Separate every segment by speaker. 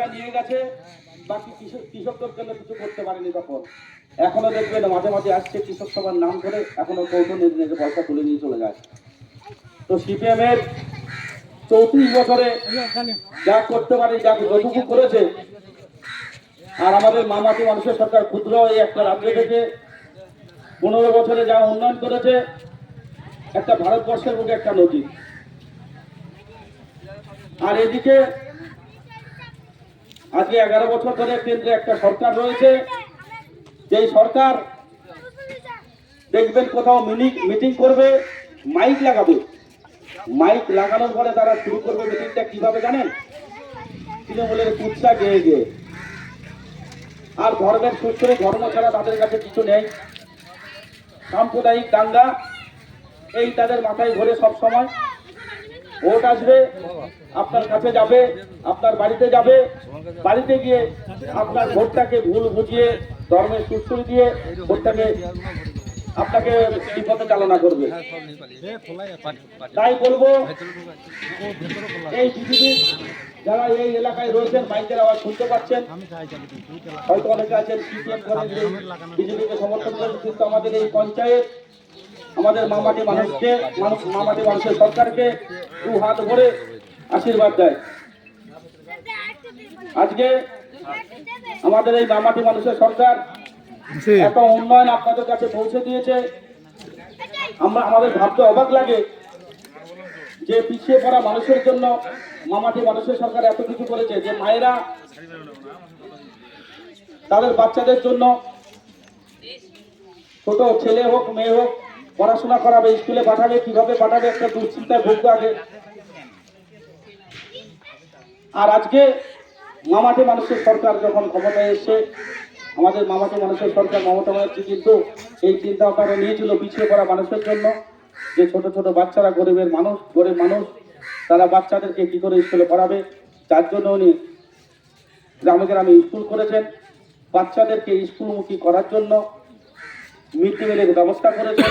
Speaker 1: পয়সা নিয়ে গেছে, বাকি কৃষক কৃষকদের জন্য কিছু করতে পারেনি তখন। এখনও দেখবেন মাঝে মাঝে আসছে কৃষক সভার নাম করে এখনও কৌটো নিজে নিজে পয়সা তুলে নিয়ে চলে যায়। তো সিপিএম এর চৌত্রিশ বছরে যা করতে পারে, যা যতটুকু করেছে, আর আমাদের মামাটি মানুষের সরকার ক্ষুদ্র এই একটা রাজ্য থেকে পনেরো বছরে যা উন্নয়ন করেছে, একটা ভারতবর্ষের বুকে একটা নদী আর এদিকে আজকে এগারো বছর ধরে কেন্দ্রে একটা সরকার রয়েছে। যেই সরকার দেখবেন কোথাও মিটিং করবে, মাইক লাগাবে। মাইক লাগানোর পরে তারা শুরু করবে মিটিংটা কীভাবে জানেন? তৃণমূলের কুৎসা গেয়ে গিয়ে। আর ধর্মের সূত্রে ধর্ম ছাড়া তাদের কাছে কিছু নেই। সাম্প্রদায়িক দাঙ্গা, এই তাদের মাথায় ঘোরে সব সময় ভোট আসবে, আপনার কাছে যাবে, আপনার বাড়িতে যাবে, বাড়িতে গিয়ে আপনার ভোটটাকে ভুল বুঝিয়ে ধর্মের সুস্থুরি দিয়ে ভোটটাকে আপনাকে বিপদে চালনা করবে। তাই বলব, এই পৃথিবীর যারা এই এলাকায় রয়েছেন, মাইকের আওয়াজ শুনতে পাচ্ছেন, হয়তো অনেকে আছেন সিপিএম করেন বিজেপিকে সমর্থন করেন, কিন্তু আমাদের এই পঞ্চায়েত, আমাদের মামাটি মানুষকে, মানুষ মামাটি মানুষের সরকারকে দু হাত ভরে আশীর্বাদ দেয়। আজকে আমাদের এই মামাটি মানুষের সরকার এত উন্নয়ন আপনাদের কাছে পৌঁছে দিয়েছে। আমরা আমাদের ভাবতে অবাক লাগে যে পিছিয়ে পড়া মানুষের জন্য মামাটি মানুষের সরকার এত কিছু করেছে যে মায়েরা তাদের বাচ্চাদের জন্য ছোট ছেলে হোক মেয়ে হোক পড়াশোনা করাবে, স্কুলে পাঠাবে, কীভাবে পাঠাবে একটা দুশ্চিন্তায় ভুগবে আগে। আর আজকে মামাটি মানুষের সরকার যখন ক্ষমতায় এসে আমাদের মামাটি মানুষের সরকার মমতা ব্যানার্জি কিন্তু এই চিন্তা ভাবনা নিয়েছিল পিছিয়ে পড়া মানুষের জন্য, যে ছোট ছোট বাচ্চারা গরিবের মানুষ, গরিব মানুষ, তারা বাচ্চাদেরকে কি করে স্কুলে পড়াবে? যার জন্য উনি গ্রামে গ্রামে স্কুল করেছেন। বাচ্চাদেরকে স্কুলমুখী করার জন্য মিড ডে মিলের ব্যবস্থা করেছেন।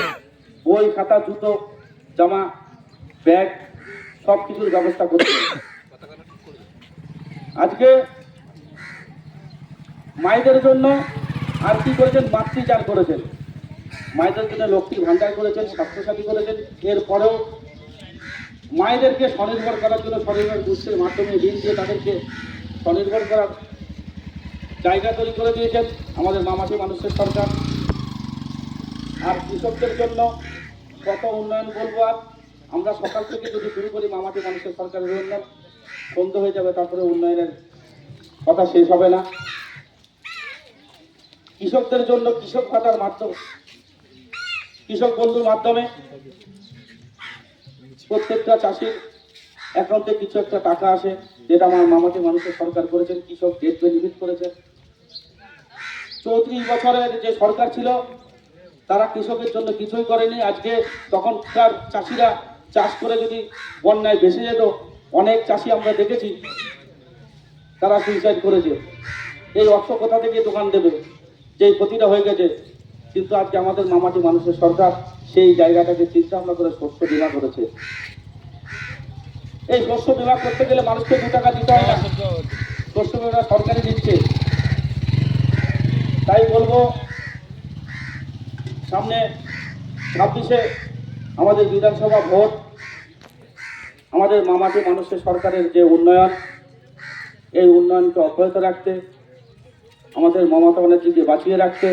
Speaker 1: বই, খাতা, জুতো, জামা, ব্যাগ সব কিছুর ব্যবস্থা করেছেন আজকে মায়েদের জন্য আর কি করেছেন? মাতৃচার করেছেন। মায়েদের জন্য লক্ষ্মী ভান্ডার করেছেন, স্বাস্থ্যসাথী করেছেন। এরপরেও মায়েদেরকে স্বনির্ভর করার জন্য স্বনির্ভর গোষ্ঠীর মাধ্যমে ঋণ দিয়ে তাদেরকে স্বনির্ভর করার জায়গা তৈরি করে দিয়েছেন আমাদের মামাটি মানুষের সরকার। আর কৃষকদের জন্য কত উন্নয়ন বলব আর? আমরা সকাল থেকে যদি শুরু করি, মামাটি মানুষের সরকারের উন্নয়ন, বন্ধ হয়ে যাবে, তারপরে উন্নয়নের কথা শেষ হবে না। কৃষকদের জন্য কৃষক ভাতার মাধ্যমে, কৃষক বন্ধুর মাধ্যমে প্রত্যেকটা চাষির অ্যাকাউন্টে কিছু একটা টাকা আসে, যেটা আমার মামাটি মানুষের সরকার করেছেন, কৃষক ডেট বেনিফিট করেছেন চৌত্রিশ বছরের যে সরকার ছিল তারা কৃষকের জন্য কিছুই করেনি। আজকে তখনকার চাষিরা চাষ করে যদি বন্যায় ভেসে যেত, অনেক চাষি আমরা দেখেছি, তারা সুইসাইড করেছে। এই অর্থ কোথা থেকে দোকান দেবে? যেই ক্ষতিটা হয়ে গেছে। কিন্তু আজকে আমাদের মামাটি মানুষের সরকার সেই জায়গাটাকে চিন্তা ভাবনা করে শস্য বিমা করেছে। এই শস্য বিমা করতে গেলে মানুষকে দু টাকা দিতে হয় না। শস্য বিমা সরকারই দিচ্ছে। তাই বলব সামনে ছাব্বিশে আমাদের বিধানসভা ভোট, আমাদের মামাটি মানুষের সরকারের যে উন্নয়ন, এই উন্নয়নকে অব্যাহত রাখতে, আমাদের মমতা ব্যানার্জিকে বাঁচিয়ে রাখতে,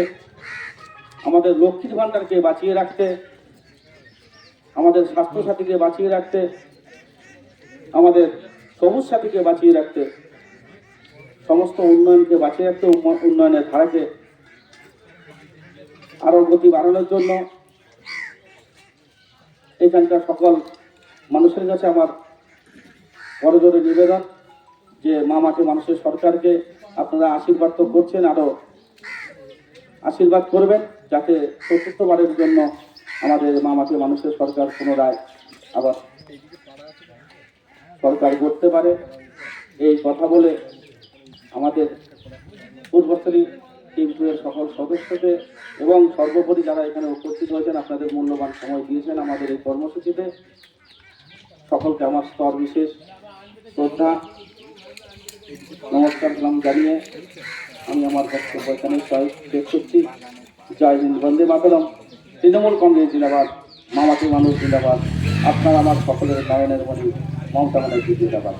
Speaker 1: আমাদের লক্ষ্মীর ভাণ্ডারকে বাঁচিয়ে রাখতে, আমাদের স্বাস্থ্যসাথীকে বাঁচিয়ে রাখতে, আমাদের সবুজ সাথীকে বাঁচিয়ে রাখতে, সমস্ত উন্নয়নকে বাঁচিয়ে রাখতে উন্নয়নের ধারাকে আরও গতি বাড়ানোর জন্য এখানকার সকল মানুষের কাছে আমার বড় জোরে নিবেদন যে মামাকে মানুষের সরকারকে আপনারা আশীর্বাদ তো করছেন, আরও আশীর্বাদ করবেন যাতে চতুর্থবারের জন্য আমাদের মামাকে মানুষের সরকার পুনরায় আবার সরকার করতে পারে। এই কথা বলে আমাদের পূর্বস্থলী টিমপুরের সকল সদস্যদের এবং সর্বোপরি যারা এখানে উপস্থিত হয়েছেন, আপনাদের মূল্যবান সময় দিয়েছেন আমাদের এই কর্মসূচিতে। সকলকে আমার স্তর বিশেষ শ্রদ্ধা, নমস্কার সালাম জানিয়ে আমি আমার বক্তব্য এখানে শেষ করছি। জয় হিন্দ, বন্দে মাতরম। তৃণমূল কংগ্রেস জিন্দাবাদ, মামাটি মানুষ জিন্দাবাদ। আপনার আমার সকলের নয়নের মণি, মমতা ব্যানার্জি জিন্দাবাদ।